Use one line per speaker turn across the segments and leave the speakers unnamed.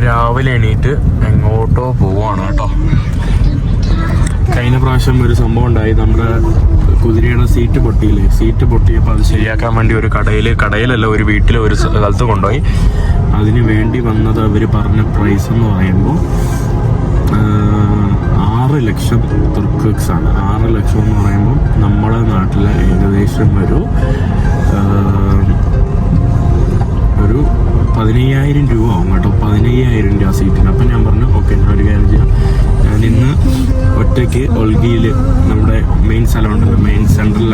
രാവിലെ എണീറ്റ് എങ്ങോട്ടോ പോവാണ് കേട്ടോ. കഴിഞ്ഞ പ്രാവശ്യം ഒരു സംഭവം ഉണ്ടായി. നമ്മുടെ കുതിരയുടെ സീറ്റ് പൊട്ടിയില്ലേ? സീറ്റ് പൊട്ടിയപ്പോൾ അത് ശരിയാക്കാൻ വേണ്ടി ഒരു കടയിൽ കടയിലല്ല ഒരു വീട്ടിൽ ഒരു സ്ഥലത്ത് കൊണ്ടുപോയി. അതിന് വേണ്ടി വന്നത് അവർ പറഞ്ഞ പ്രൈസ് എന്ന് പറയുമ്പോൾ ആറ് ലക്ഷം തുർക്സ് ആണ്. ആറ് ലക്ഷം എന്ന് പറയുമ്പോൾ നമ്മുടെ നാട്ടിലെ ഏകദേശം ഒരു ഒരു പതിനയ്യായിരം രൂപ ആവും കേട്ടോ. പതിനയ്യായിരം രൂപ സീറ്റിന് അപ്പം ഞാൻ പറഞ്ഞു ഓക്കെ ഞാൻ ഒരു കാര്യം ചെയ്യാം. ഞാൻ ഇന്ന് ഒറ്റയ്ക്ക് ഒൽഗിയിൽ നമ്മുടെ മെയിൻ സ്ഥലമുണ്ടല്ലോ. മെയിൻ സെൻട്രൽ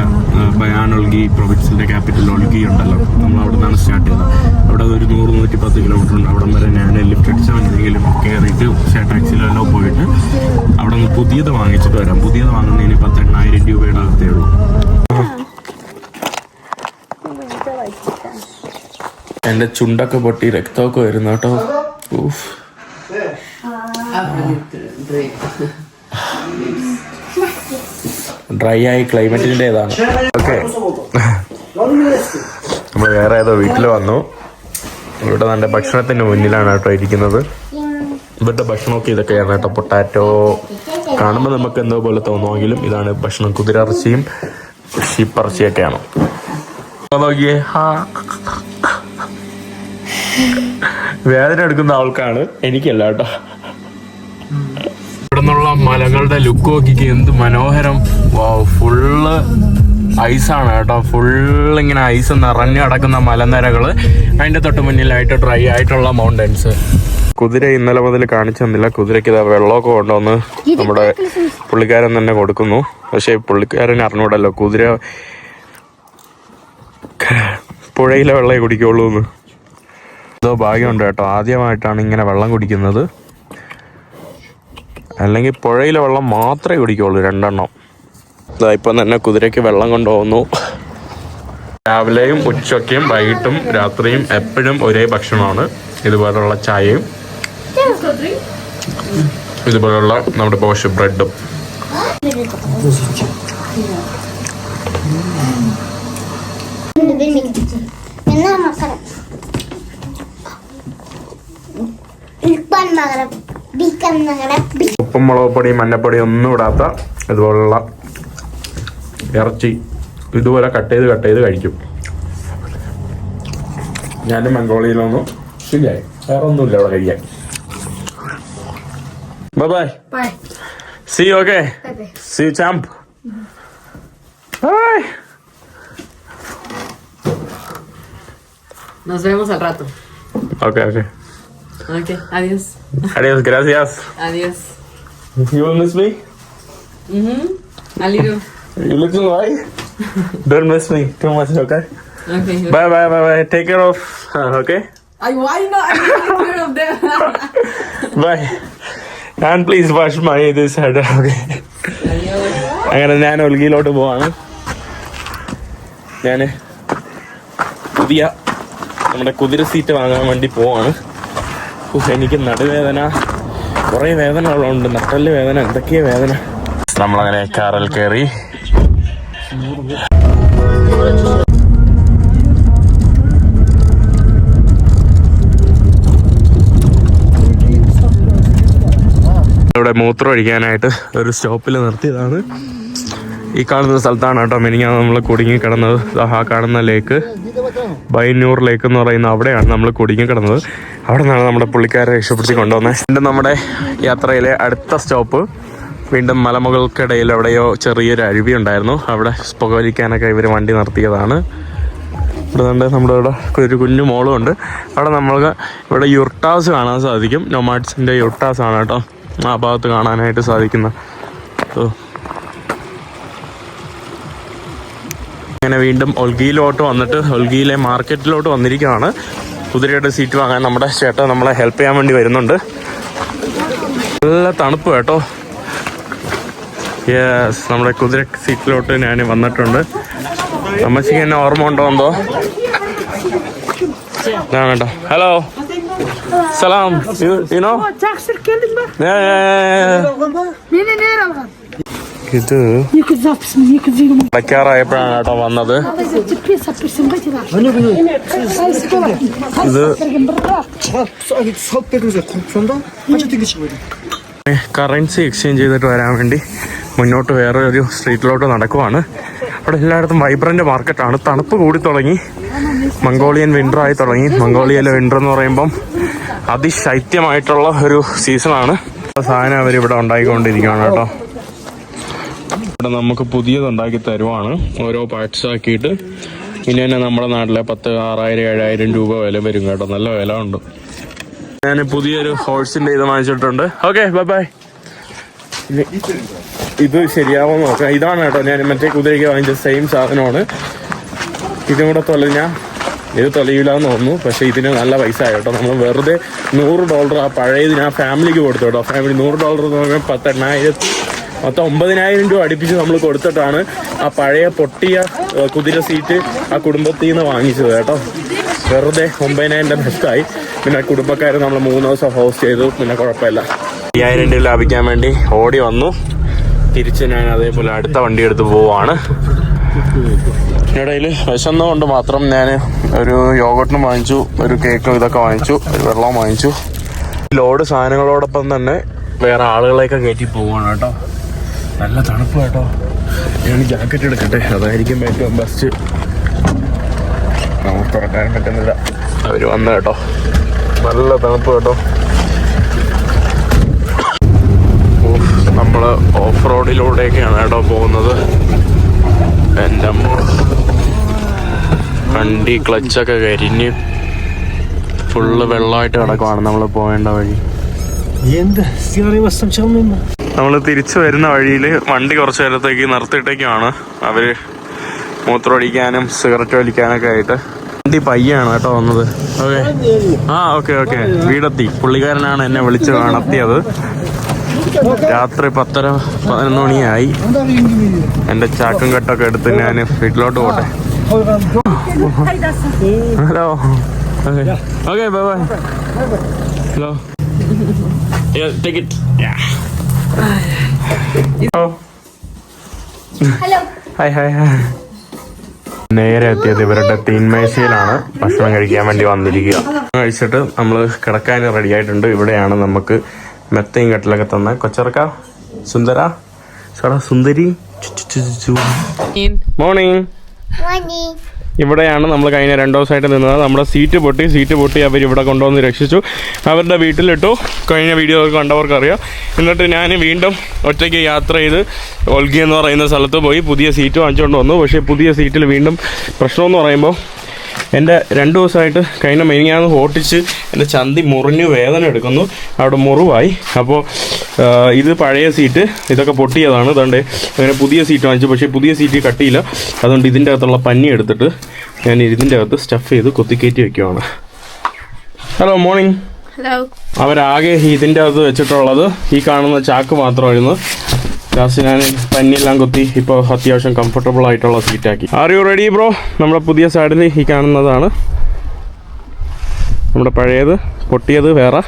ബയാൻ ഒൽഗി പ്രൊവിൻസിന്റെ ക്യാപിറ്റൽ ഒൽഗി ഉണ്ടല്ലോ. നമ്മൾ അവിടെ നിന്നാണ് സ്റ്റാർട്ട് ചെയ്യുന്നത്. അവിടെ ഒരു നൂറ് നൂറ്റി പത്ത് കിലോമീറ്റർ ഉണ്ട്. അവിടെ വരെ ഞാൻ ലിഫ്റ്റ് അടിച്ചാൽ എന്തെങ്കിലും കയറിയിട്ട് ഷേ ടാക്സിയിലെല്ലാം പോയിട്ട് അവിടെ നിന്ന് പുതിയത് വാങ്ങിച്ചിട്ട് വരാം. പുതിയത് വാങ്ങുന്നതിന് പത്ത് എണ്ണായിരം രൂപയുടെ അകത്തേ ഉള്ളൂ. എന്റെ ചുണ്ടൊക്കെ പൊട്ടി രക്തമൊക്കെ വരുന്നു കേട്ടോ. ഊഫ് ഡ്രൈ ആയി ക്ലൈമറ്റിന്റെതാണ് ഓക്കെ. നമ്മൾ വേറെ ഏതോ വീട്ടിൽ വന്നു. ഇവിടെ നല്ല ഭക്ഷണത്തിന് മുന്നിലാണ് കേട്ടോ ഇരിക്കുന്നത്. ഇവരുടെ ഭക്ഷണമൊക്കെ ഇതൊക്കെയാണ് കേട്ടോ. പൊട്ടാറ്റോ. കാണുമ്പോൾ നമുക്ക് എന്തോ പോലെ തോന്നുമെങ്കിലും ഇതാണ് ഭക്ഷണം. കുതിരയിറച്ചിയും ഷിപ്പറച്ചിയൊക്കെയാണ് നോക്കിയേ. ഹാ വേദന എടുക്കുന്ന ആൾക്കാണ് എനിക്കല്ല കേട്ടോ. ഇവിടെ നിന്നുള്ള മലകളുടെ ലുക്ക് നോക്കിക്ക് എന്ത് മനോഹരം. ഫുള്ള് ഐസാണ് കേട്ടോ. ഫുള്ള് ഇങ്ങനെ ഐസ് നിറഞ്ഞു കിടക്കുന്ന മലനിരകൾ അതിന്റെ തൊട്ട് മുന്നിലായിട്ട് ഡ്രൈ ആയിട്ടുള്ള മൗണ്ടൻസ് കുതിര ഇന്നലെ മുതൽ കാണിച്ചു തന്നില്ല. കുതിരയ്ക്ക് ഇതാ വെള്ളമൊക്കെ കൊണ്ടുവന്ന് നമ്മുടെ പുള്ളിക്കാരൻ തന്നെ കൊടുക്കുന്നു. പക്ഷെ പുള്ളിക്കാരൻ അറിഞ്ഞൂടല്ലോ കുതിര പുഴയിലെ വെള്ളമേ കുടിക്കുള്ളൂ എന്ന് എന്തോ ഭാഗ്യമുണ്ട് കേട്ടോ. ആദ്യമായിട്ടാണ് ഇങ്ങനെ വെള്ളം കുടിക്കുന്നത്. അല്ലെങ്കിൽ പുഴയിലെ വെള്ളം മാത്രമേ കുടിക്കുള്ളൂ രണ്ടെണ്ണം. ഇതാ ഇപ്പം തന്നെ കുതിരയ്ക്ക് വെള്ളം കൊണ്ടുപോകുന്നു. രാവിലെയും ഉച്ചയ്ക്കും വൈകിട്ടും രാത്രിയും എപ്പോഴും ഒരേ ഭക്ഷണമാണ്. ഇതുപോലുള്ള ചായയും ഇതുപോലുള്ള നമ്മുടെ പോഷ് ബ്രെഡും.
എന്നാ മക്കളെ
ഉപ്പും മുളക് പൊടി മഞ്ഞപ്പൊടി ഒന്നും ഇടാത്ത ഇതുപോലുള്ള ഇറച്ചി ഇതുപോലെ കട്ട് ചെയ്ത് കട്ട് ചെയ്ത് കഴിക്കും. ഞാനും മംഗോളിയിലൊന്നും ശരിയായി. വേറെ ഒന്നുമില്ല അവിടെ കഴിക്കാൻ.
Bye bye. See
okay. See champ bye
Nos vemos al rato.
Ok, okay
Ok, adiós.
Adiós, ഗ്രാസിയാസ്
Adiós.
You miss me? Me
Mhm. A little.
You looking why? Don't miss me too much okay?
Okay.
Bye bye bye bye take of off okay?
I why not? I'm taking care of them.
Bye And please wash my this head,
okay?
അങ്ങനെ ഞാൻ ഒൽഗിയിലോട്ട് പോവാണ് ഞാൻ പുതിയ നമ്മുടെ കുതിര seat വാങ്ങാൻ വേണ്ടി പോവാണ് എനിക്ക് നടുവേദന. കുറേ വേദനകളുണ്ട്. നട്ടൽ വേദന എന്തൊക്കെയാ വേദന. നമ്മളങ്ങനെ കാറിൽ കയറി. ഇവിടെ മൂത്രം ഒഴിക്കാനായിട്ട് ഒരു സ്റ്റോപ്പിൽ നിർത്തിയതാണ്. ഈ കാണുന്ന സ്ഥലത്താണ് കേട്ടോ മിനിങ്ങാണ് നമ്മൾ കുടുങ്ങി കിടന്നത്. ദാ ആ കാണുന്ന ലേക്ക്. ബൈന്നൂർ ലേക്ക് എന്ന് പറയുന്ന അവിടെയാണ് നമ്മൾ കുടുങ്ങി കിടന്നത്. അവിടെ നിന്നാണ് നമ്മുടെ പുള്ളിക്കാരെ രക്ഷപ്പെടുത്തി കൊണ്ടുവന്നത് വീണ്ടും നമ്മുടെ യാത്രയിലെ അടുത്ത സ്റ്റോപ്പ്. വീണ്ടും മലമുകൾക്കിടയിൽ എവിടെയോ ചെറിയൊരു അരുവി ഉണ്ടായിരുന്നു. അവിടെ പുകവലിക്കാനൊക്കെ ഇവർ വണ്ടി നിർത്തിയതാണ്. ഇവിടെ നിന്ന് നമ്മുടെ ഇവിടെ ഒരു കുഞ്ഞു മോളും ഉണ്ട്. അവിടെ നമ്മൾക്ക് ഇവിടെ യുർട്ടാസ് കാണാൻ സാധിക്കും. നൊമാറ്റ്സിന്റെ യുർട്ടാസ് ആണ് കേട്ടോ ആ ഭാഗത്ത് കാണാനായിട്ട് സാധിക്കുന്ന ഓ. അങ്ങനെ വീണ്ടും ഒൽഗിയിലോട്ട് വന്നിട്ട് ഒൽഗിയിലെ മാർക്കറ്റിലോട്ട് വന്നിരിക്കുകയാണ് കുതിരയുടെ സീറ്റ് വാങ്ങാൻ നമ്മുടെ ചേട്ടൻ നമ്മളെ ഹെൽപ്പ് ചെയ്യാൻ വേണ്ടി വരുന്നുണ്ട് നല്ല തണുപ്പ് കേട്ടോ യെസ് നമ്മുടെ കുതിര സീറ്റിലോട്ട് ഞാൻ വന്നിട്ടുണ്ട് അമ്മച്ചിക്ക് എന്നെ ഓർമ്മ ഉണ്ടോ എന്തോ ഇതാണ് കേട്ടോ ഹലോ സലാം യു നോ ഇത് അടയ്ക്കാറായപ്പോഴാണ് വന്നത്. കറൻസി എക്സ്ചേഞ്ച് ചെയ്തിട്ട് വരാൻ വേണ്ടി മുന്നോട്ട് വേറെ ഒരു സ്ട്രീറ്റിലോട്ട് നടക്കുവാണ്. അവിടെ എല്ലായിടത്തും വൈബ്രന്റ് മാർക്കറ്റാണ് തണുപ്പ് കൂടി തുടങ്ങി. മംഗോളിയൻ വിന്റർ ആയി തുടങ്ങി. മംഗോളിയയിലെ വിന്റർ എന്ന് പറയുമ്പം അതിശൈത്യമായിട്ടുള്ള ഒരു സീസണാണ് സാധനം അവരിവിടെ ഉണ്ടായിക്കൊണ്ടിരിക്കുകയാണ് കേട്ടോ. ഇവിടെ നമുക്ക് പുതിയത് ഉണ്ടാക്കി തരുവാണ്. ഓരോ പാർട്സ് ആക്കിയിട്ട്. ഇനി തന്നെ നമ്മുടെ നാട്ടിലെ പത്ത് ആറായിരം ഏഴായിരം രൂപ വില വരും കേട്ടോ. നല്ല വില ഉണ്ട്. ഞാൻ പുതിയൊരു ഹോഴ്സിന്റെ ഇത് വാങ്ങിച്ചിട്ടുണ്ട്. ഓക്കെ ബൈ ബൈ ഇത് ശരിയാവോ നോക്കാം. ഇതാണ് കേട്ടോ. ഞാൻ മറ്റേ കുതിരയ്ക്ക് വാങ്ങിച്ച സെയിം സാധനമാണ്. ഇതും കൂടെ തൊലഞ്ഞ. ഇത് തൊലയില്ല എന്ന് തോന്നുന്നു. പക്ഷെ ഇതിന് നല്ല പൈസ കേട്ടോ. നമ്മൾ വെറുതെ നൂറ് ഡോളർ ആ പഴയത് ഞാൻ ഫാമിലിക്ക് കൊടുത്തു കേട്ടോ. ഫാമിലി നൂറ് ഡോളർ എന്ന് പറഞ്ഞാൽ പത്തെണ്ണായിരത്തി മൊത്തം ഒമ്പതിനായിരം രൂപ അടുപ്പിച്ച് നമ്മൾ കൊടുത്തിട്ടാണ് ആ പഴയ പൊട്ടിയ കുതിര സീറ്റ് ആ കുടുംബത്തിൽ നിന്ന് വാങ്ങിച്ചത് കേട്ടോ. വെറുതെ ഒമ്പതിനായിരം നഷ്ടമായി. പിന്നെ കുടുംബക്കാർ നമ്മൾ മൂന്ന് ദിവസം ഹോസ്റ്റ് ചെയ്തു. പിന്നെ കുഴപ്പമില്ല. അയ്യായിരം രൂപ ലാഭിക്കാൻ വേണ്ടി ഓടി വന്നു. തിരിച്ച് ഞാൻ അതേപോലെ അടുത്ത വണ്ടി എടുത്ത് പോവാണ്. ഇടയിൽ വിശന്നുകൊണ്ട് മാത്രം ഞാൻ ഒരു യോഗട്ടും വാങ്ങിച്ചു ഒരു കേക്കും ഇതൊക്കെ വാങ്ങിച്ചു ഒരു വെള്ളവും വാങ്ങിച്ചു. ലോഡ് സാധനങ്ങളോടൊപ്പം തന്നെ വേറെ ആളുകളെയൊക്കെ കയറ്റി പോവാണ് കേട്ടോ. നല്ല തണുപ്പ് കേട്ടോ. ഞാൻ ജാക്കറ്റ് എടുക്കട്ടെ? അതായിരിക്കും ഏറ്റവും ബെസ്റ്റ് നമുക്ക് തുറക്കാനും പറ്റുന്നില്ല. അവർ വന്ന കേട്ടോ. നല്ല തണുപ്പ് കേട്ടോ. നമ്മൾ ഓഫ് റോഡിലൂടെയൊക്കെയാണ് കേട്ടോ പോകുന്നത്. എന്റെ അമ്മ. വണ്ടി ക്ലച്ചൊക്കെ കരിഞ്ഞ് ഫുള്ള് വെള്ളമായിട്ട് കിടക്കുവാണ് നമ്മൾ പോകേണ്ട വഴി.
얘인
നമ്മൾ തിരിച്ചു വരുന്ന വഴിയിൽ വണ്ടി കുറച്ച് നേരത്തേക്ക് നിർത്തിയിട്ടേക്കാണ് അവർ മൂത്രമടിക്കാനും സിഗരറ്റ് വലിക്കാനൊക്കെ ആയിട്ട്. വണ്ടി പയ്യാണ് കേട്ടോ വന്നത്. ഓക്കെ ആ ഓക്കെ ഓക്കെ. വീടെത്തി. പുള്ളിക്കാരനാണ് എന്നെ വിളിച്ച് കാണത്തിയത്. രാത്രി പത്തര പതിനൊന്ന് മണിയായി. എന്റെ ചാക്കും കെട്ടൊക്കെ എടുത്ത് ഞാൻ വീട്ടിലോട്ട് പോട്ടെ. Hello. Okay. Bye bye. Hello.
Ticket
hi hi hi. നേരെ എത്തിയത് ഇവരുടെ തീന്മേശയിലാണ് ഭക്ഷണം കഴിക്കാൻ വേണ്ടി വന്നിരിക്കുക. കഴിച്ചിട്ട് നമ്മൾ കിടക്കാൻ റെഡി ആയിട്ടുണ്ട്. ഇവിടെയാണ് നമുക്ക് മെത്തയും കട്ടിലൊക്കെ തന്ന കൊച്ചറക്ക സുന്ദര ചേട്ടാ സുന്ദരി മോർണിംഗ്
മണി
ഇവിടെയാണ് നമ്മൾ കഴിഞ്ഞ രണ്ട് ദിവസമായിട്ട് നിന്നത്. നമ്മുടെ സീറ്റ് പൊട്ടി സീറ്റ് പൊട്ടി അവർ ഇവിടെ കൊണ്ടുവന്ന് രക്ഷിച്ചു. അവരുടെ വീട്ടിലിട്ടു. കഴിഞ്ഞ വീഡിയോ കണ്ടവർക്കറിയാം. എന്നിട്ട് ഞാൻ വീണ്ടും ഒറ്റയ്ക്ക് യാത്ര ചെയ്ത് ഒൽഗി എന്ന് പറയുന്ന സ്ഥലത്ത് പോയി. പുതിയ സീറ്റ് വാങ്ങിച്ചുകൊണ്ട് വന്നു. പക്ഷേ പുതിയ സീറ്റിൽ വീണ്ടും പ്രശ്നമെന്ന് പറയുമ്പോൾ എന്റെ രണ്ട് ദിവസമായിട്ട് കഴിഞ്ഞ മെയിനാന്ന് ഓട്ടിച്ച് എന്റെ ചന്തി മുറിഞ്ഞ് വേദന എടുക്കുന്നു. അവിടെ മുറിവായി. അപ്പോൾ ഇത് പഴയ സീറ്റ് ഇതൊക്കെ പൊട്ടിയതാണ്. അതുകൊണ്ട് അങ്ങനെ പുതിയ സീറ്റ് വാങ്ങിച്ചു. പക്ഷേ പുതിയ സീറ്റ് കട്ടിയില്ല. അതുകൊണ്ട് ഇതിന്റെ അകത്തുള്ള പഞ്ഞി എടുത്തിട്ട് ഞാൻ ഇതിന്റെ അകത്ത് സ്റ്റഫ് ചെയ്ത് കൊത്തിക്കയറ്റി വെക്കുവാണ്.
Hello morning.
അവരാകെ ഇതിന്റെ അകത്ത് വെച്ചിട്ടുള്ളത് ഈ കാണുന്ന ചാക്ക് മാത്രമായിരുന്നു. ലാസ്റ്റ് ഞാൻ പന്നിയെല്ലാം കുത്തി ഇപ്പോൾ അത്യാവശ്യം കംഫർട്ടബിൾ ആയിട്ടുള്ള സീറ്റാക്കി ആർ യു റെഡി ബ്രോ നമ്മുടെ പുതിയ സൈഡിൽ ഈ കാണുന്നതാണ്. നമ്മുടെ പഴയത് പൊട്ടിയത് വേറെ.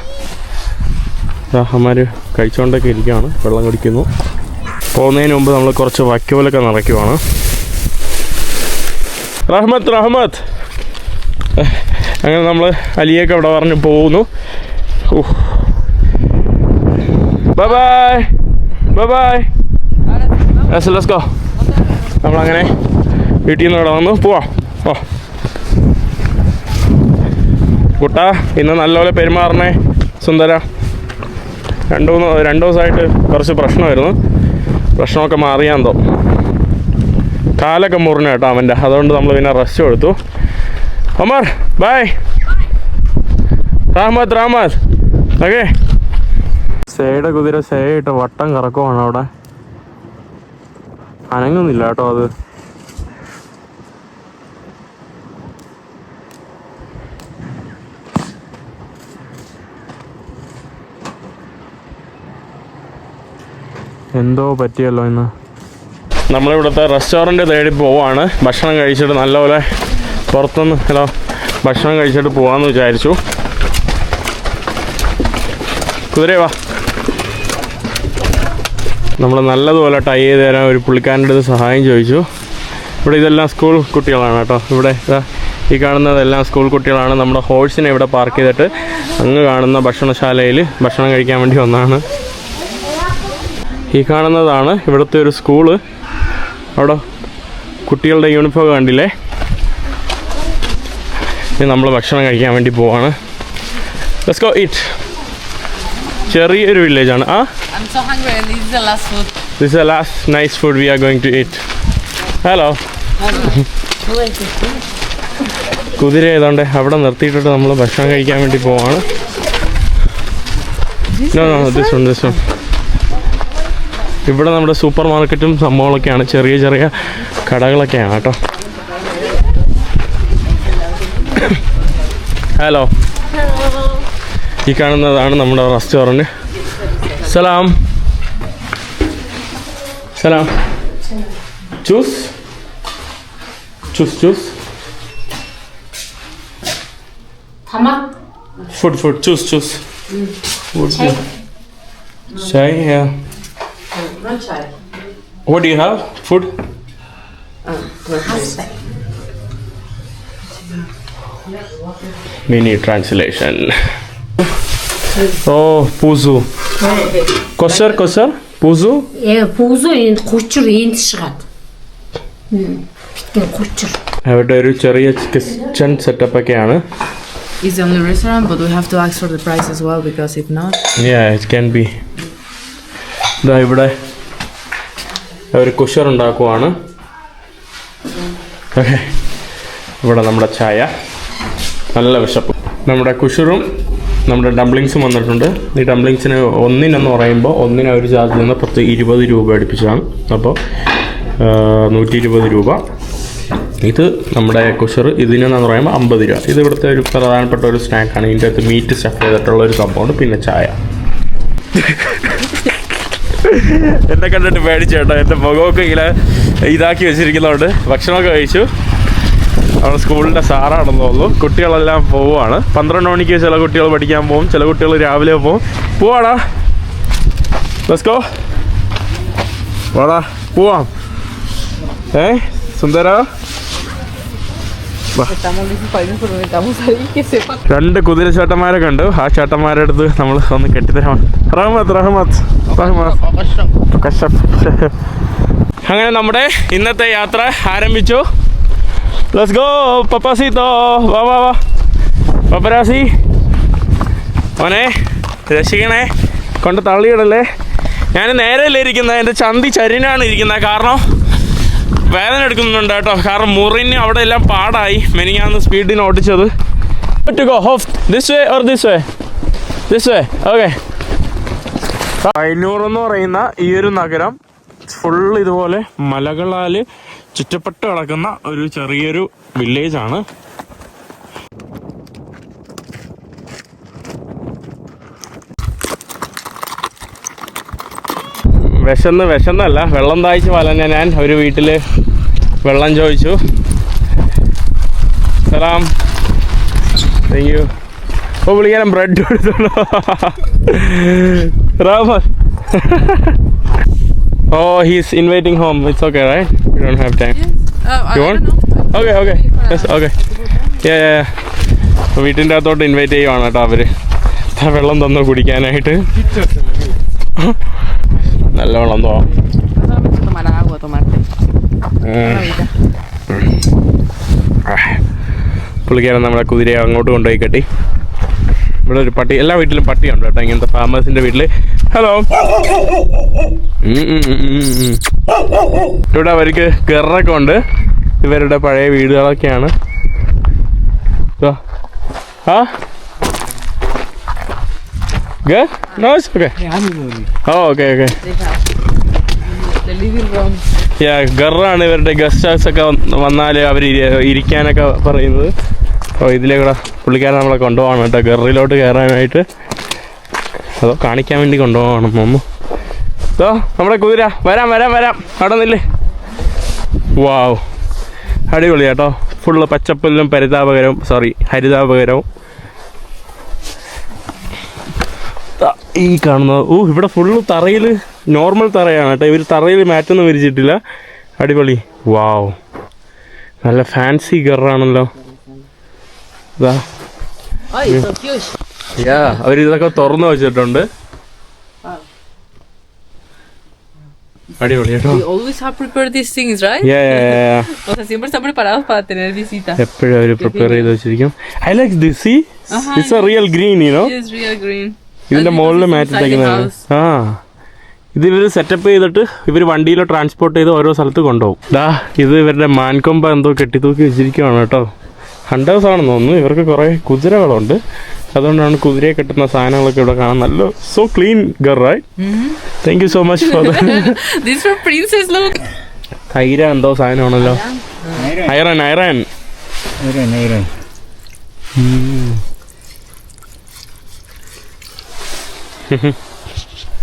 അമ്മമാർ കഴിച്ചുകൊണ്ടൊക്കെ ഇരിക്കുകയാണ് വെള്ളം കുടിക്കുന്നു. പോകുന്നതിന് മുമ്പ് നമ്മൾ കുറച്ച് വയ്ക്കോലൊക്കെ നിറയ്ക്കുവാണ്. റഹ്മത്ത് റഹ്മത്ത്. അങ്ങനെ നമ്മൾ അലിയൊക്കെ അവിടെ പറഞ്ഞ് പോകുന്നു. ബൈ ബൈ ബൈ ഗോ നമ്മളങ്ങനെ വീട്ടിൽ നിന്ന് ഇവിടെ വന്നു. പോവാം. ഓ. കുട്ട ഇന്ന് നല്ലപോലെ പെരുമാറണേ സുന്ദര. രണ്ട് മൂന്ന് രണ്ട് ദിവസമായിട്ട് കുറച്ച് പ്രശ്നമായിരുന്നു. പ്രശ്നമൊക്കെ മാറിയാൻ തോ കാലൊക്കെ മുറിഞ്ഞ കേട്ടോ അവന്റെ. അതുകൊണ്ട് നമ്മൾ പിന്നെ റെസ്റ്റ് കൊടുത്തു. ഒമർ ബായ് റഹ്മത്ത് റഹ്മത്ത്. ഓക്കെ സേയുടെ കുതിര സേയിട്ട് വട്ടം കറക്കുവാണ് അവിടെ. അനങ്ങുന്നില്ല കേട്ടോ അത്. എന്തോ പറ്റിയല്ലോ ഇന്ന്. നമ്മളിവിടുത്തെ റെസ്റ്റോറന്റ് തേടി പോവാണ്. ഭക്ഷണം കഴിച്ചിട്ട് നല്ലപോലെ പുറത്തുനിന്ന് ഹലോ ഭക്ഷണം കഴിച്ചിട്ട് പോവാന്ന് വിചാരിച്ചു. കുതിരേ വാ. നമ്മൾ നല്ലതുപോലെ ടൈ ചെയ്ത് തരാൻ ഒരു പുള്ളിക്കാരന്റെ അടുത്ത് സഹായം ചോദിച്ചു. ഇവിടെ ഇതെല്ലാം സ്കൂൾ കുട്ടികളാണ് കേട്ടോ. ഇവിടെ ഈ കാണുന്നതെല്ലാം സ്കൂൾ കുട്ടികളാണ്. നമ്മുടെ ഹോഴ്സിനെ ഇവിടെ പാർക്ക് ചെയ്തിട്ട് അങ്ങ് കാണുന്ന ഭക്ഷണശാലയിൽ ഭക്ഷണം കഴിക്കാൻ വേണ്ടി വന്നതാണ് ഈ കാണുന്നതാണ് ഇവിടുത്തെ ഒരു സ്കൂൾ അവിടെ കുട്ടികളുടെ യൂണിഫോം കണ്ടില്ലേ? നമ്മൾ ഭക്ഷണം കഴിക്കാൻ വേണ്ടി പോവാണ്. ലെറ്റ്സ് ഗോ ഈറ്റ് ചെറിയൊരു വില്ലേജാണ് ആ
I'm so hungry and this is the ആണ്.
ആ? This a last nice food we are going to eat hello കുതിര ഏതാണ്ട് അവിടെ നിർത്തിയിട്ടിട്ട് നമ്മൾ ഭക്ഷണം കഴിക്കാൻ വേണ്ടി പോവാണ്. ദിസ് വൺ ദിസ് വൺ ഇവിടെ നമ്മുടെ സൂപ്പർ മാർക്കറ്റും സംഭവങ്ങളൊക്കെയാണ്. ചെറിയ ചെറിയ കടകളൊക്കെയാണ് കേട്ടോ. ഹലോ ഈ കാണുന്നതാണ് നമ്മുടെ റെസ്റ്റോറന്റ് സലാം. സലാം. Choose choose
choose
food food choose choose food chai what you have food mini translation Oh, puzu. Kosher, kosher. Puzu.
Ee, buğzu енді қойчыр енді шығады Hmm, Bitken қойчыр
അവിടെ ഒരു ചെറിയ കിച്ചൺ സെറ്റപ്പ് ഒക്കെയാണ്
It's the only restaurant, but we have to ask for the price as well because if not,
Yeah, it can be. ഇതാ ഇവിടെ ഒരു കുഷർ ഉണ്ടാക്കുവാണ് okay ഇവിടെ നമ്മുടെ ചായ നല്ല വിശപ്പ് നമ്മുടെ കുഷറും നമ്മുടെ ഡംപ്ലിങ്സും വന്നിട്ടുണ്ട്. ഈ ഡംപ്ലിങ്സിന് ഒന്നിനെന്ന് പറയുമ്പോൾ ഒന്നിന് അവർ ചാർജ് ചെയ്യുന്ന പത്ത് ഇരുപത് രൂപ അടുപ്പിച്ചാണ് അപ്പോൾ നൂറ്റി ഇരുപത് രൂപ. ഇത് നമ്മുടെ കുഷർ ഇതിനെന്ന് പറയുമ്പോൾ അമ്പത് രൂപ. ഇത് ഇവിടുത്തെ ഒരു പ്രധാനപ്പെട്ട ഒരു സ്നാക്കാണ്. ഇതിന്റെ അകത്ത് മീറ്റ് സ്റ്റഫ് ചെയ്തിട്ടുള്ള ഒരു കമ്പൗണ്ട് പിന്നെ ചായ. എന്നെ കണ്ടിട്ട് പേടിച്ചു കേട്ടോ. എന്റെ മുഖമൊക്കെ ഇങ്ങനെ ഇതാക്കി വെച്ചിരിക്കുന്നതുകൊണ്ട് ഭക്ഷണമൊക്കെ കഴിച്ചു. അവിടെ സ്കൂളിന്റെ സാറാണെന്ന് തോന്നുന്നു. കുട്ടികളെല്ലാം പോവുകയാണ്. പന്ത്രണ്ട് മണിക്ക് ചില കുട്ടികൾ പഠിക്കാൻ പോകും ചില കുട്ടികൾ രാവിലെ പോകും പോവാടാ. ലസ്കോ വാടാ. പോവാം. ഏ? സുന്ദര. രണ്ട് കുതിര കണ്ടു. ആ ചേട്ടന്മാരുടെ അടുത്ത് നമ്മൾ ഒന്ന് കെട്ടിത്തരാം. റഹ്മത്ത് റഹ്മത്ത്. റഹ്മത്ത്. അങ്ങനെ നമ്മുടെ ഇന്നത്തെ യാത്ര ആരംഭിച്ചു. ലെറ്റ്സ് ഗോ va, വാ വാ വാ പപ്പരാസി മോനെ രക്ഷിക്കണേ. കൊണ്ട് തള്ളിയിടല്ലേ? ഞാൻ നേരെയല്ലേ ഇരിക്കുന്നത്. എന്റെ ചന്തി ചരിനാണ് ഇരിക്കുന്നത്. കാരണം വേദന എടുക്കുന്നുണ്ട് കേട്ടോ. കാരണം മുറിന് അവിടെ എല്ലാം പാടായി. മെനിങ്ങാന്ന് സ്പീഡിന് ഓടിച്ചത്. Go off this way or this way? This way. Okay. അയന്നൂർ എന്ന് പറയുന്ന ഈ ഒരു നഗരം ഫുൾ ഇതുപോലെ മലകളാൽ ചുറ്റപ്പെട്ട് കിടക്കുന്ന ഒരു ചെറിയൊരു വില്ലേജ് ആണ് വിശന്ന് വിശന്നല്ല വെള്ളം താഴ്ച വലഞ്ഞ ഞാൻ ഒരു വീട്ടിൽ വെള്ളം ചോദിച്ചു. സലാം. താങ്ക് യു ഓ വിളിക്കാൻ bread കൊടുത്തുള്ളൂ Raman he's invading home. It's okay, right? We don't have time. Yes.
Uh,
You
I
want?
don't know.
Okay okay Yeah, yeah. വീട്ടിന്റെ അകത്തോട്ട് ഇൻവൈറ്റ് ചെയ്യുവാണ് കേട്ടോ അവർ വെള്ളം തന്നു കുടിക്കാനായിട്ട് നല്ല വെള്ളം
തോ.
പുള്ളിക്കാരൻ നമ്മുടെ കുതിരയെ അങ്ങോട്ട് കൊണ്ടുപോയി കെട്ടി ഇവിടെ ഒരു പട്ടി എല്ലാ വീട്ടിലും പട്ടിയുണ്ട് കേട്ടോ ഇങ്ങനത്തെ ഫാമേഴ്സിന്റെ വീട്ടിൽ ഹലോ ഇവിടെ അവർക്ക് ഗറൊക്കെ ഉണ്ട്. ഇവരുടെ പഴയ വീടുകളൊക്കെയാണ്. ആ. ഗറാണ് ഇവരുടെ ഗസ്റ്റ് ഹൗസ് ഒക്കെ വന്നാൽ അവർ ഇരിക്കാനൊക്കെ പറയുന്നത്. അപ്പോൾ ഇതിലെ കൂടെ പുള്ളിക്കാരൻ നമ്മളെ കൊണ്ടുപോകണം കേട്ടോ. ഗറിലോട്ട് കയറാനായിട്ട്. അതോ കാണിക്കാൻ വേണ്ടി കൊണ്ടുപോകണം മമ്മു ഇതോ നമ്മുടെ കുതിര. വരാം വരാം വരാം. അവിടെ നില്ല്. വാവ്. അടിപൊളി കേട്ടോ. ഫുള്ള് പച്ചപ്പുല്ലും പരിതാപകരവും സോറി ഹരിതാപകരവും. ഈ കാണുന്നത് ഓ ഇവിടെ ഫുള്ള് തറയിൽ നോർമൽ തറയാണ് കേട്ടോ. ഇവർ തറയിൽ മാറ്റൊന്നും വിരിച്ചിട്ടില്ല. അടിപൊളി. വാവ്. നല്ല ഫാൻസി ഗറാണല്ലോ ഇതാ യാ അവർ ഇതൊക്കെ തുറന്നു വെച്ചിട്ടുണ്ട്. അടിപൊളി കേട്ടോ
always these things right? Yeah tener.
എപ്പോഴും അവർ പ്രിപ്പയർ ചെയ്ത് വെച്ചിരിക്കും I like
this
see it's a real green
no it's real green
ഇതിന്റെ മുകളിൽ മാറ്റ് ഇട്ടേക്കുന്നതാണ് ആ ഇത് ഇവർ സെറ്റപ്പ് ചെയ്തിട്ട് ഇവർ വണ്ടിയിലോ ട്രാൻസ്പോർട്ട് ചെയ്ത് ഓരോ സ്ഥലത്ത് കൊണ്ടുപോകും. ദാ ഇത് ഇവരുടെ മാൻകൊമ്പ എന്തോ കെട്ടിത്തൂക്കി വെച്ചിരിക്കുവാണ് കേട്ടോ. ഹണ്ടേഴ്സ് ആണെന്ന് തോന്നുന്നു. ഇവർക്ക് കുറേ കുതിരകളുണ്ട്. അതുകൊണ്ടാണ് കുതിരയെ കെട്ടുന്ന സാധനങ്ങളൊക്കെ ഇവിടെ കാണാൻ നല്ല so clean ഗർ right thank you so
much for.
Aira എന്തോ സാധനമാണല്ലോ. ഐറൻ ഐറൻ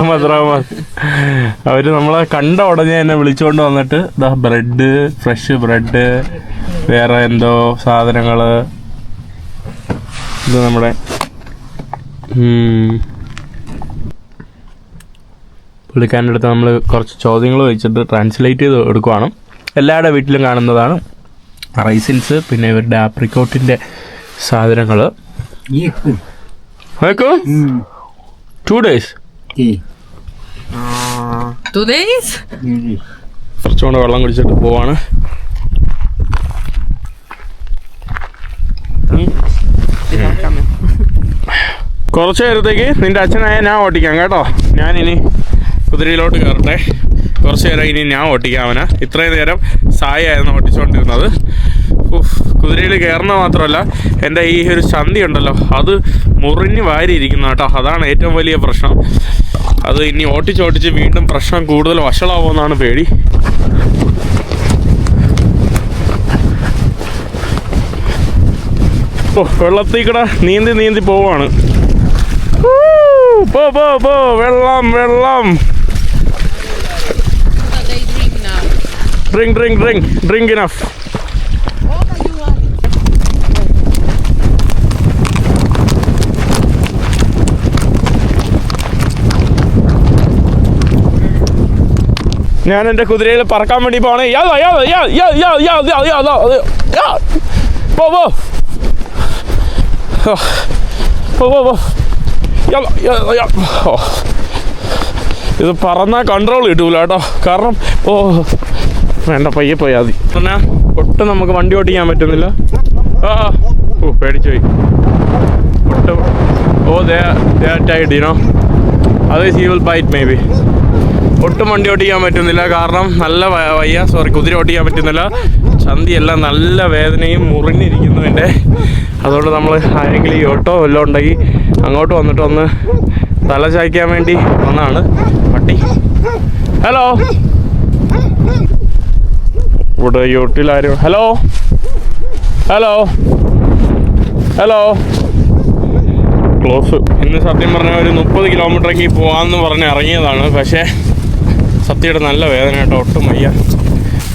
മദ്രാമാസ് അവർ നമ്മളെ കണ്ട ഉടനെ എന്നെ വിളിച്ചുകൊണ്ട് വന്നിട്ട് ദാ ബ്രെഡ് ഫ്രഷ് ബ്രെഡ് വേറെ എന്തോ സാധനങ്ങൾ ഇത് നമ്മുടെ പുള്ളിക്കാരന്റെ അടുത്ത് നമ്മൾ കുറച്ച് ചോദ്യങ്ങൾ വെച്ചിട്ട് ട്രാൻസ്ലേറ്റ് ചെയ്ത് എടുക്കുവാണ്. എല്ലാവരുടെ വീട്ടിലും കാണുന്നതാണ്. റൈസിൻസ് പിന്നെ ഇവരുടെ ആപ്രിക്കോട്ടിന്റെ സാധനങ്ങൾ ടു ഡേയ്സ്
days?
കുറച്ചുകൊണ്ട് വെള്ളം കുടിച്ചിട്ട് പോവാണ്. കുറച്ച് നേരത്തേക്ക് നിന്റെ അച്ഛനായ ഞാൻ ഓട്ടിക്കാം കേട്ടോ. ഞാൻ ഇനി കുതിരയിലോട്ട് കയറട്ടെ. കുറച്ച് നേരം ഇനി ഞാൻ ഓട്ടിക്കാം അവനെ. ഇത്രയും നേരം സായായിരുന്നു ഓട്ടിച്ചുകൊണ്ടിരുന്നത് കുതിരയിൽ കയറുന്ന മാത്രമല്ല എന്റെ ഈ ഒരു ചന്തി ഉണ്ടല്ലോ അത് മുറിഞ്ഞ് വാരിയിരിക്കുന്നു കേട്ടോ. അതാണ് ഏറ്റവും വലിയ പ്രശ്നം. അത് ഇനി ഓട്ടിച്ചോട്ടിച്ച് വീണ്ടും പ്രശ്നം കൂടുതൽ വഷളാവുമെന്നാണ് പേടി. ഓ വെള്ളത്തിൽ കൂടെ നീന്തി നീന്തി പോവാണ്. പോ പോ പോ. വെള്ളം വെള്ളം.
Drink
drink drink drink enough ഞാൻ എന്റെ കുതിരയിൽ പറക്കാൻ വേണ്ടി പോണേ. യാതോ യാതോ യാ യാ യാ യാ യാ യാ യാ യാ യാ യാ ഓ. ഇത് പറന്നാൽ കൺട്രോൾ കിട്ടൂല കേട്ടോ. കാരണം ഓ വേണ്ട പയ്യെ പോയാൽ മതി. പറഞ്ഞാൽ ഒട്ടും നമുക്ക് വണ്ടി ഓടിക്കാൻ പറ്റുന്നില്ല. ആ ഓ പേടിച്ചു പോയി. ഒട്ടും. ഓ ദേ ദേ tied you know അതേസ് he will bite may be ഒട്ടും വണ്ടി ഓടിക്കാൻ പറ്റുന്നില്ല. കാരണം നല്ല വയ്യ. സോറി കുതിര ഓടിക്കാൻ പറ്റുന്നില്ല. ചന്തിയെല്ലാം നല്ല വേദനയും മുറിഞ്ഞിരിക്കുന്നു എന്റെ. അതുകൊണ്ട് നമ്മൾ ആരെങ്കിലും ഈ ഓട്ടോ വല്ലതും ഉണ്ടെങ്കിൽ അങ്ങോട്ട് വന്നിട്ട് ഒന്ന് തല ചായ്ക്കാൻ വേണ്ടി വന്നാണ് പട്ടി ഹലോ ഇവിടെ ഈ ആരും ഹലോ ഹലോ ഹലോ ക്ലോസ് ഇന്ന് സത്യം പറഞ്ഞാൽ ഒരു മുപ്പത് കിലോമീറ്ററേക്ക് പോകാമെന്ന് പറഞ്ഞ് ഇറങ്ങിയതാണ്. പക്ഷേ സത്യയുടെ നല്ല വേദന കേട്ടോ ഒട്ടും വയ്യ.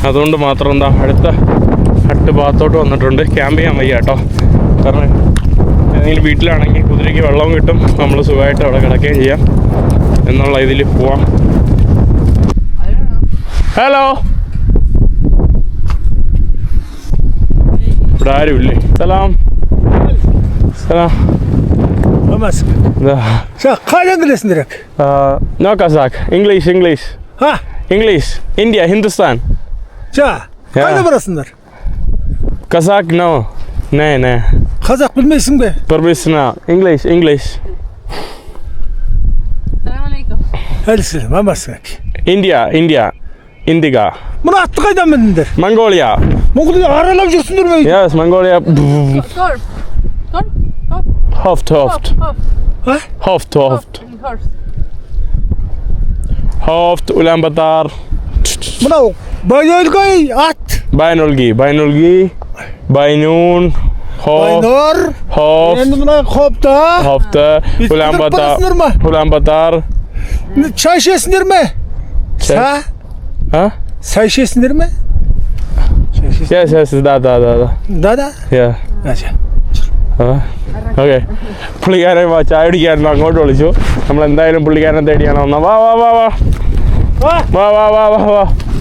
അതുകൊണ്ട് മാത്രം എന്താ അടുത്ത ഹട്ട് ഭാഗത്തോട്ട് വന്നിട്ടുണ്ട്. ക്യാമ്പ് ചെയ്യാൻ വയ്യ കേട്ടോ. കാരണം ഏതെങ്കിലും വീട്ടിലാണെങ്കിൽ കുതിരയ്ക്ക് വെള്ളവും കിട്ടും. നമ്മൾ സുഖമായിട്ട് അവിടെ കിടക്കുകയും ചെയ്യാം. എന്നുള്ള ഇതിൽ പോവാം. ഹലോ ഇവിടെ ആരുമില്ലേ? സലാം. സലാം? No Kazakh English English.
Ha?
English, India, Hindustan.
Ya.
Ya.
Kayda barasınlar.
Kazak no. Ne ne.
Kazak bilmezsin be.
Professional. English,
English. Selamünaleyküm.
Elselam ama sık.
India, India. Indiga.
Bunu attı kaydan bildindir.
Mongolia.
Mongolia aralap jursundur be.
Yes, Mongolia.
Torf. Torf.
Hoft, hoft. Hoft, hoft.
Ha?
Hoft, hoft.
Hoft.
Hoft, Ulaanbaatar.
Bravo. Bainolgi, at.
Bainolgi, Bainolgi, Bainun, Hof,
Baynor.
Hof,
Endi buna hopta.
Hofta,
Ulaanbaatar, Bitirdirmə.
Ulaanbaatar.
Çay içəsindirmi?
Çay.
Ha?
Ha?
Çay
içəsindirmi? Yes, yes, da, da,
da, da.
Dada.
Yeah.
Acha. Okay പുള്ളിക്കാരെ ചായ അടിക്കായിരുന്നു അങ്ങോട്ട് വിളിച്ചു നമ്മൾ എന്തായാലും പുള്ളിക്കാരനെ തേടിയാണ് വന്നത് വാ വാ വാ വാ വാ വാ വാ വാ വാ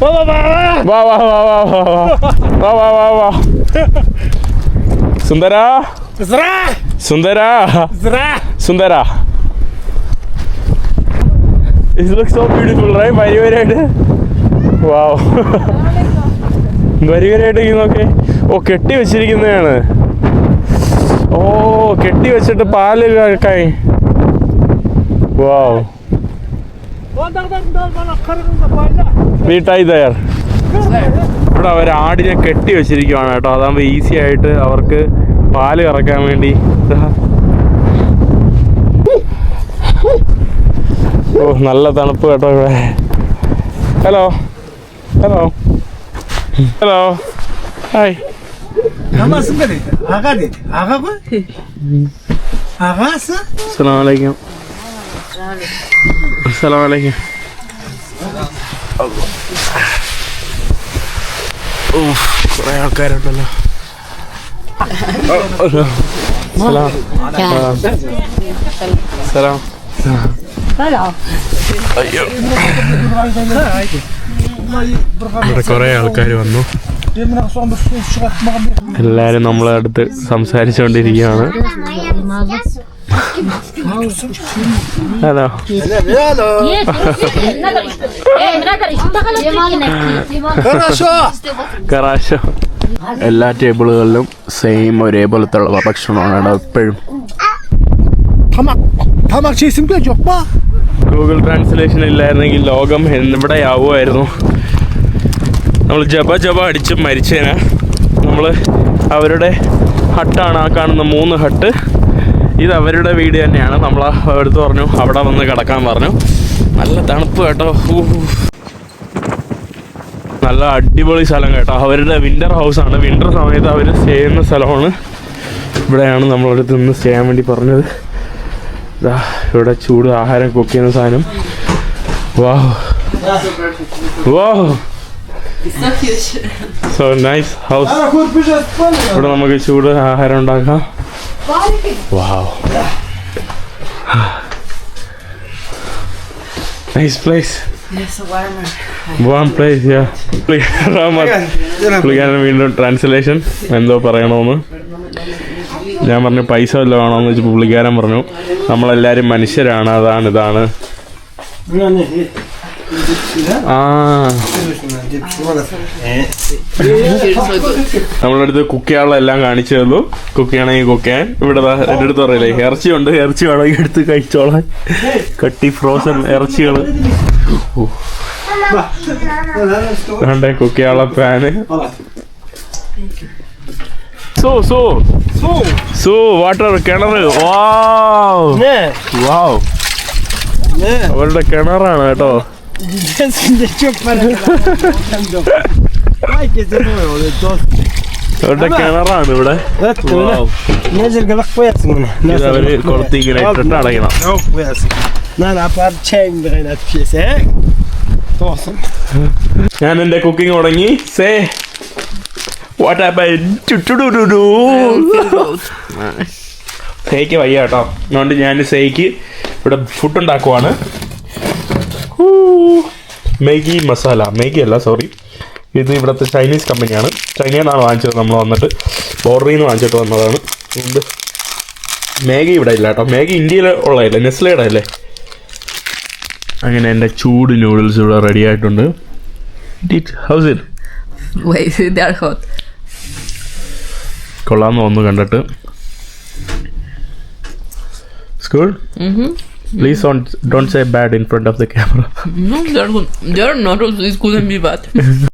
വാ വാ വാ വാ
വാ സുന്ദര! സുന്ദര! സുന്ദര It looks so beautiful, right? വരി വരിയായിട്ട് വാവ് വരി വരിയായിട്ട് ഈ നോക്കേ ഓ കെട്ടി വെച്ചിരിക്കുന്നതാണ് ഓ കെട്ടി വെച്ചിട്ട് പാൽ കായി വാവ് വീട്ടായി തയ്യാർ. ഇവിടെ അവർ ആടിനെ കെട്ടി വെച്ചിരിക്കുവാണ് കേട്ടോ. അതാകുമ്പോൾ ഈസി ആയിട്ട് അവർക്ക് പാൽ കറക്കാൻ വേണ്ടി. ഓ നല്ല തണുപ്പ് കേട്ടോ ഇവിടെ. Hello hello hello hi
Namazın
അസ്സലാം വലൈക്കും കുറേ ആൾക്കാരുണ്ടല്ലോ. സലാം സലാം. അയ്യോ. ഇവിടെ ആൾക്കാർ വന്നു. എല്ലാവരും നമ്മളെ അടുത്ത് സംസാരിച്ചുകൊണ്ടിരിക്കുകയാണ്.
Hello
Hello. എല്ലാ ടേബിളുകളിലും സെയിം ഒരേപോലത്തുള്ള ഭക്ഷണമാണ് എപ്പോഴും. ഗൂഗിൾ ട്രാൻസ്ലേഷൻ ഇല്ലായിരുന്നെങ്കിൽ ലോകം എവിടെയാവുമായിരുന്നു? നമ്മൾ ജപ ജപ അടിച്ച് മരിച്ചേനാ. നമ്മൾ അവരുടെ ഹട്ടാണ് ആ കാണുന്ന മൂന്ന് ഹട്ട്. ഇത് അവരുടെ വീട് തന്നെയാണ്. നമ്മൾ എടുത്തു പറഞ്ഞു അവിടെ വന്ന് കിടക്കാൻ പറഞ്ഞു. നല്ല തണുപ്പ് കേട്ടോ. നല്ല അടിപൊളി സ്ഥലം കേട്ടോ. അവരുടെ വിന്റർ ഹൗസാണ് വിന്റർ സമയത്ത് അവർ സ്റ്റേ ചെയ്യുന്ന സ്ഥലമാണ്. ഇവിടെയാണ് നമ്മളടുത്ത് നിന്ന് സ്റ്റേ ചെയ്യാൻ വേണ്ടി പറഞ്ഞത്. ദാ ഇവിടെ ചൂട് ആഹാരം കുക്ക് ചെയ്യുന്ന സാധനം. വാഹ് വാഹ് സോ നൈസ് ഹൗസ് ഇവിടെ നമുക്ക് ചൂട് ആഹാരം ഉണ്ടാക്കാം. വാവ് nice place.
Yes, warmer.
Warm place, യാ പുള്ളിക്കാരൻ വീണ്ടും ട്രാൻസ്ലേഷൻ എന്തോ പറയണമെന്ന് ഞാൻ പറഞ്ഞു പൈസ വല്ല വേണമെന്ന് വെച്ചപ്പോൾ പുള്ളിക്കാരൻ പറഞ്ഞു. നമ്മളെല്ലാവരും മനുഷ്യരാണ് അതാണ് ഇതാണ്. നമ്മുടെ അടുത്ത് കുക്ക് ചെയ്യാനുള്ള എല്ലാം കാണിച്ചു തന്നു. കുക്ക് ചെയ്യണമെങ്കിൽ കുക്ക് ചെയ്യാൻ ഇവിടെ എന്റെ എന്റെ അടുത്ത് പറയില്ലേ ഇറച്ചി ഉണ്ട് ഇറച്ചി വേണമെങ്കിൽ എടുത്ത് കഴിച്ചോളാൻ. കട്ടി ഫ്രോസൺ ഇറച്ചികൾ വേണ്ടേ കുക്ക് ചെയ്യാനുള്ള pan so
so.
So water കിണർ വാവ്.
Ne?
വാവ്.
Ne?
അവരുടെ കിണറാണ് കേട്ടോ.
Bizde çok para kazandım. Herkese ne oluyor dost?
ഇവിടെ കിണറാണ് ഇവിടെ അവർ കൊടുത്ത് ഇങ്ങനെ ഇട്ടിട്ട് അടയ്ക്കണം ഞാൻ എന്റെ കുക്കിംഗ് തുടങ്ങി സേ വാട്ട് സേക്ക് വയ്യ കേട്ടോ അതുകൊണ്ട് ഞാൻ സേക്ക് ഇവിടെ ഫുഡ് ഉണ്ടാക്കുവാണ്. മാഗി മസാല മാഗി അല്ല സോറി ഇത് ഇവിടുത്തെ ചൈനീസ് കമ്പനിയാണ് ചൈനയിൽ നിന്നാണ് വാങ്ങിച്ചത് നമ്മൾ വന്നിട്ട്. ബോർഡറിൽ നിന്ന് വാങ്ങിച്ചിട്ട് വന്നതാണ്. ഇത് മാഗി ഇവിടെ ഇല്ല കേട്ടോ. മാഗി ഇന്ത്യയിൽ ഉള്ളതല്ലേ? നെസ്ലയുടെ അല്ലേ? അങ്ങനെ എന്റെ ചൂട് നൂഡിൽസ് ഇവിടെ റെഡി ആയിട്ടുണ്ട്. House it. കൊള്ളാന്ന് തോന്നുന്നു കണ്ടിട്ട്. School Please don't don't say bad in front of
the camera. no, they're not They're not. It's couldn't be bad.